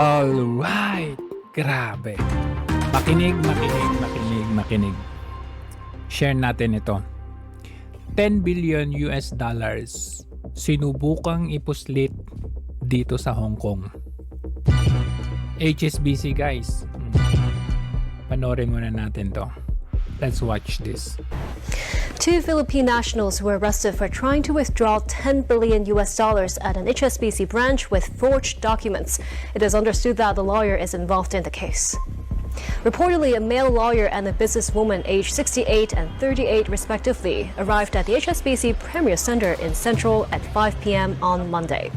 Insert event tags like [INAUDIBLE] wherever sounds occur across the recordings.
Alright! Grabe. Makinig, makinig, makinig, makinig. Share natin ito. 10 billion US dollars sinubukang ipuslit dito sa Hong Kong. HSBC guys. Hmm. Panorin muna natin to. Let's watch this. Two Philippine nationals were arrested for trying to withdraw 10 billion US dollars at an HSBC branch with forged documents. It is understood that the lawyer is involved in the case. Reportedly, a male lawyer and a businesswoman aged 68 and 38 respectively arrived at the HSBC Premier Center in Central at 5 p.m. on Monday.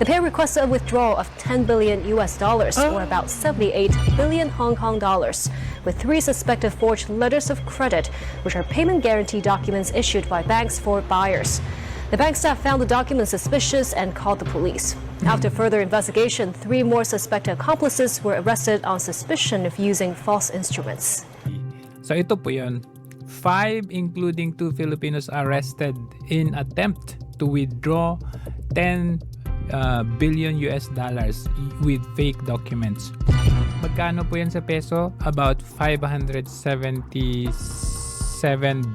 The pair requested a withdrawal of 10 billion US dollars, or oh. about 78 billion Hong Kong dollars, with three suspected forged letters of credit, which are payment guarantee documents issued by banks for buyers. The bank staff found the document suspicious and called the police. After further investigation, three more suspected accomplices were arrested on suspicion of using false instruments. So ito po yun. Five including two Filipinos arrested in attempt to withdraw 10 uh, billion US dollars with fake documents. Magkano po yan sa peso? About 577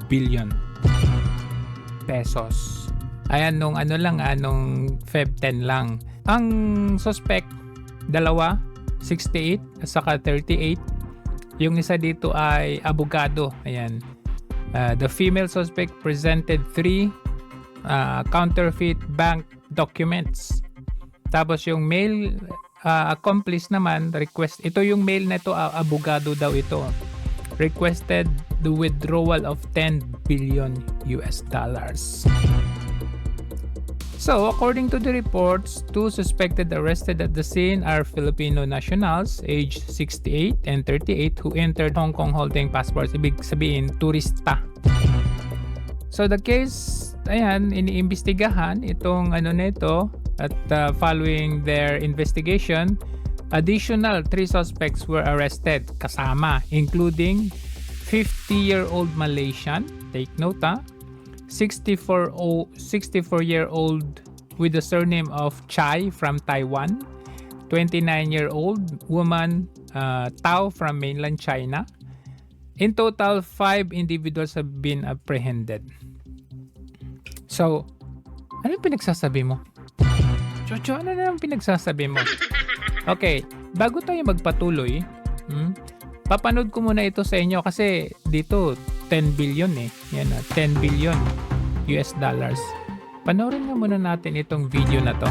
billion pesos. Ayan, nung ano lang, anong Feb 10 lang. Ang suspect, dalawa, 68 at saka 38. Yung isa dito ay abogado. Ayan. Uh, the female suspect presented three uh, counterfeit bank documents. Tapos yung male uh, accomplice naman, request, ito yung male na ito, uh, abogado daw ito. Requested the withdrawal of 10 billion US dollars. So, according to the reports, two suspected arrested at the scene are Filipino nationals aged 68 and 38 who entered Hong Kong holding passports. Ibig sabihin, turista. So, the case, ayan, iniimbestigahan itong ano nito at uh, following their investigation, additional three suspects were arrested kasama including 50-year-old Malaysian, take note ha, 64 year old with the surname of Chai from Taiwan, 29 year old woman uh, Tao from mainland China. In total, five individuals have been apprehended. So, ano pinagsasabi mo? Chocho, ano na yung pinagsasabi mo? Okay, bago tayo magpatuloy, hmm, papanood ko muna ito sa inyo kasi dito 10 billion eh. Yan na, 10 billion US dollars. Panoorin nga muna natin itong video na to.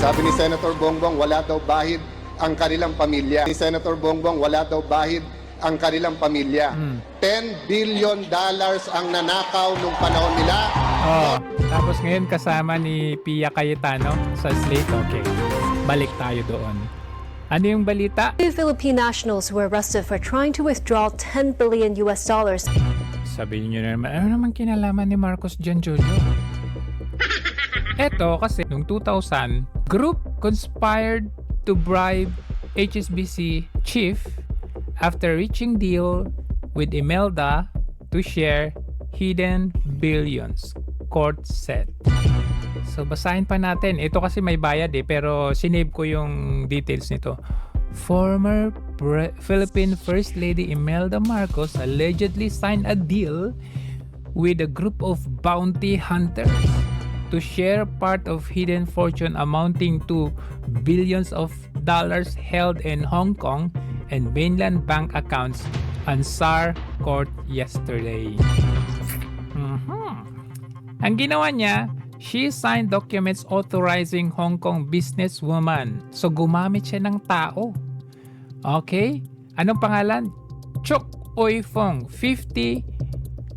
Sabi ni Senator Bongbong, wala daw bahid ang kanilang pamilya. Ni Senator Bongbong, wala daw bahid ang kanilang pamilya. Hmm. 10 billion dollars ang nanakaw nung panahon nila. Oh, tapos ngayon kasama ni Pia Cayetano sa Slate. Okay, balik tayo doon. Ano yung balita? Two Philippine nationals were arrested for trying to withdraw 10 billion US dollars Sabi niyo na naman, ano naman kinalaman ni Marcos dyan, Jojo? Eto kasi noong 2000, group conspired to bribe HSBC chief after reaching deal with Imelda to share hidden billions, court said. So basahin pa natin. Ito kasi may bayad eh pero sinave ko yung details nito. Former Pre- Philippine First Lady Imelda Marcos allegedly signed a deal with a group of bounty hunters to share part of hidden fortune amounting to billions of dollars held in Hong Kong and mainland bank accounts on SAR court yesterday. Mhm. Ang ginawa niya, she signed documents authorizing Hong Kong businesswoman. So gumamit siya ng tao. Okay? Anong pangalan? Chok Oy Fong, 50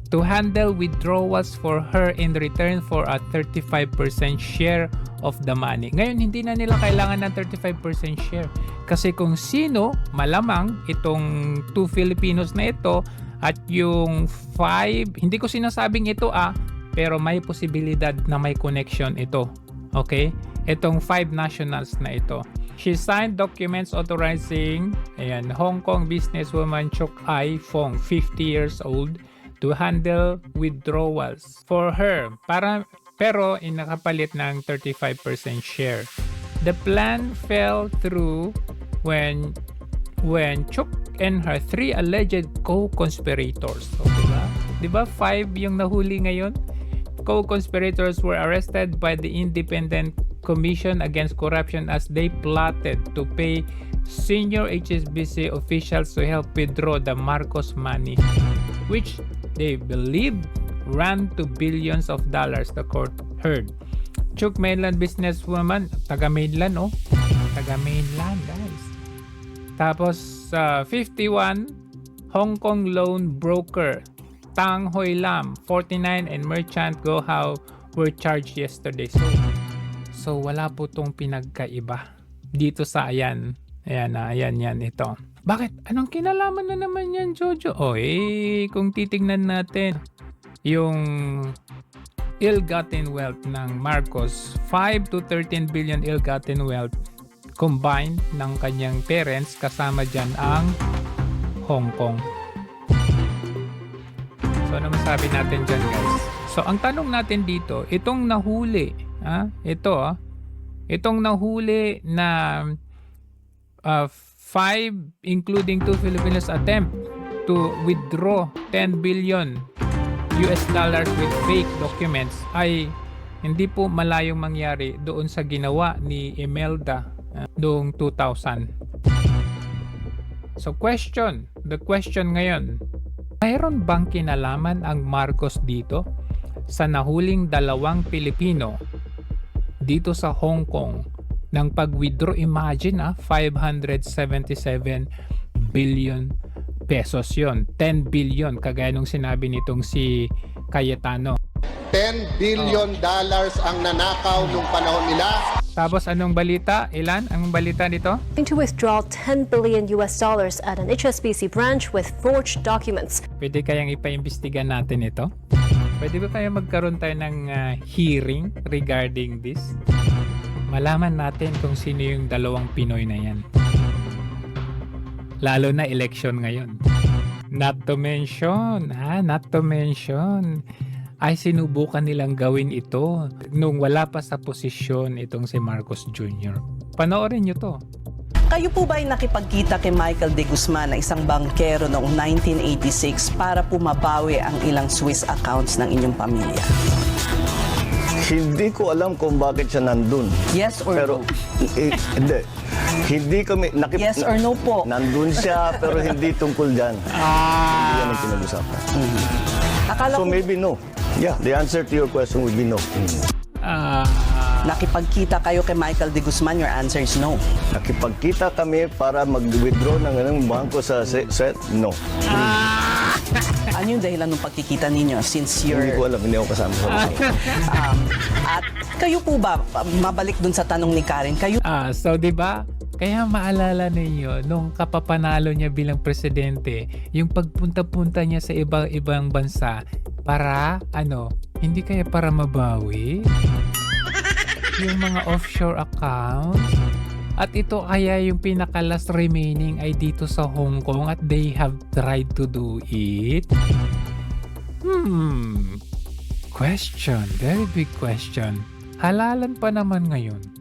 to handle withdrawals for her in return for a 35% share of the money. Ngayon, hindi na nila kailangan ng 35% share. Kasi kung sino, malamang itong two Filipinos na ito at yung five, hindi ko sinasabing ito ah, pero may posibilidad na may connection ito. Okay? Itong five nationals na ito. She signed documents authorizing ayan, Hong Kong businesswoman Chok Ai Fong, 50 years old, to handle withdrawals for her para pero in nakapalit ng 35% share. The plan fell through when when Chuk and her three alleged co-conspirators. So, diba? Diba five yung nahuli ngayon? Co-conspirators were arrested by the Independent Commission Against Corruption as they plotted to pay senior HSBC officials to help withdraw the Marcos money, which they believed ran to billions of dollars, the court heard. Chuk mainland businesswoman, taga mainland oh. Taga mainland guys. Tapos sa 51 Hong Kong loan broker Tang Hoi Lam 49 and merchant Go How were charged yesterday. So so wala po tong pinagkaiba dito sa ayan. Ayan na, ayan yan ito. Bakit? Anong kinalaman na naman yan, Jojo? O eh, kung titingnan natin yung ill-gotten wealth ng Marcos, 5 to 13 billion ill-gotten wealth combined ng kanyang parents kasama dyan ang Hong Kong. So ano masabi natin dyan guys? So ang tanong natin dito, itong nahuli, ha? ito ah, itong nahuli na uh, five including two Filipinos attempt to withdraw 10 billion US dollars with fake documents ay hindi po malayong mangyari doon sa ginawa ni Imelda uh, noong 2000. So question, the question ngayon, mayroon bang kinalaman ang Marcos dito sa nahuling dalawang Pilipino dito sa Hong Kong ng pag-withdraw? Imagine ah, 577 billion pesos yon 10 billion kagaya nung sinabi nitong si Cayetano 10 billion dollars ang nanakaw nung panahon nila. Tapos anong balita? Ilan? Ang balita nito? To withdraw 10 billion US dollars at an HSBC branch with forged documents. Pwede kayang ipaimbestiga natin ito? Pwede ba kaya magkaroon tayo ng ah, hearing regarding this? Malaman natin kung sino yung dalawang Pinoy na yan. Lalo na election ngayon. Not to mention, ha? Not to mention, ay sinubukan nilang gawin ito nung wala pa sa posisyon itong si Marcos Jr. Panoorin nyo to. Kayo po ba ay nakipagkita kay Michael de Guzman na isang bankero noong 1986 para po mabawi ang ilang Swiss accounts ng inyong pamilya? Hindi ko alam kung bakit siya nandun. Yes or Pero, no? eh, hindi. Hindi kami, nakip, Yes or no po? Nandun siya, pero hindi tungkol dyan. Hindi yan ang pinag-usapan. Akala So ko maybe no. Yeah, the answer to your question would be no. Ah... nakipagkita kayo kay Michael de Guzman, your answer is no. Nakipagkita kami para mag-withdraw ng ng bangko sa se- set? No. [LAUGHS] Ano yung dahilan ng pagkikita ninyo since Hindi ko you're... alam, hindi ako kasama sa. [LAUGHS] Um, at kayo po ba, mabalik dun sa tanong ni Karen, kayo Ah, so 'di ba? Kaya maalala ninyo nung kapapanalo niya bilang presidente, yung pagpunta-punta niya sa ibang-ibang bansa para ano, hindi kaya para mabawi yung mga offshore accounts. At ito kaya yung pinaka last remaining ay dito sa Hong Kong at they have tried to do it. Hmm. Question, very big question. Halalan pa naman ngayon